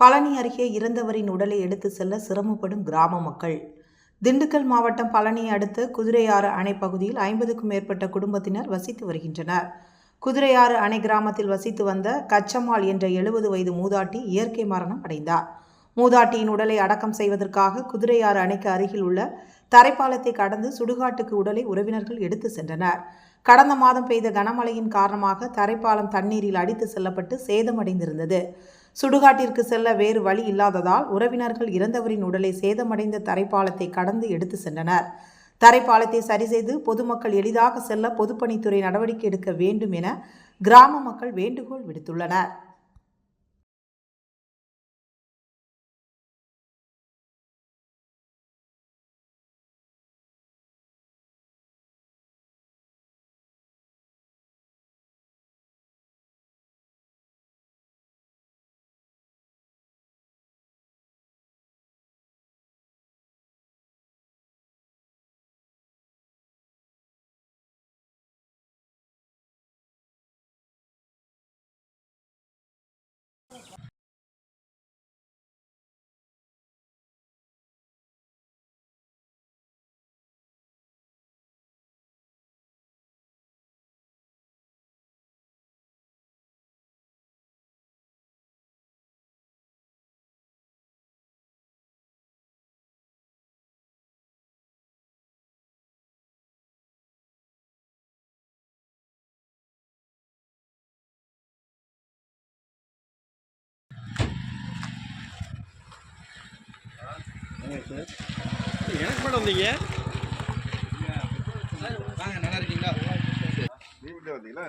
பழனி அருகே இறந்தவரின் உடலை எடுத்து செல்ல சிரமப்படும் கிராம மக்கள். திண்டுக்கல் மாவட்டம் பழனியை அடுத்த குதிரையாறு அணை பகுதியில் ஐம்பதுக்கும் மேற்பட்ட குடும்பத்தினர் வசித்து வருகின்றனர். குதிரையாறு அணை கிராமத்தில் வசித்து வந்த கச்சம்மாள் என்ற எழுபது வயது மூதாட்டி இயற்கை மரணம் அடைந்தார். மூதாட்டியின் உடலை அடக்கம் செய்வதற்காக குதிரையாறு அணைக்கு அருகில் உள்ள தரைப்பாலத்தை கடந்து சுடுகாட்டுக்கு உடலை உறவினர்கள் எடுத்து சென்றனர். கடந்த மாதம் பெய்த கனமழையின் காரணமாக தரைப்பாலம் தண்ணீரில் அடித்து செல்லப்பட்டு சேதமடைந்திருந்தது. சுடுகாட்டிற்கு செல்ல வேறு வழி இல்லாததால் உறவினர்கள் இறந்தவரின் உடலை சேதமடைந்த தரைப்பாலத்தை கடந்து எடுத்து சென்றனர். தரைப்பாலத்தை சரி செய்து பொதுமக்கள் எளிதாக செல்ல பொதுப்பணித்துறை நடவடிக்கை எடுக்க வேண்டும் என கிராம மக்கள் வேண்டுகோள் விடுத்துள்ளனர். எனக்கு மேடம் வந்தீங்க வாங்க நல்லா இருக்கீங்களா? வீட்டில் வந்தீங்களா?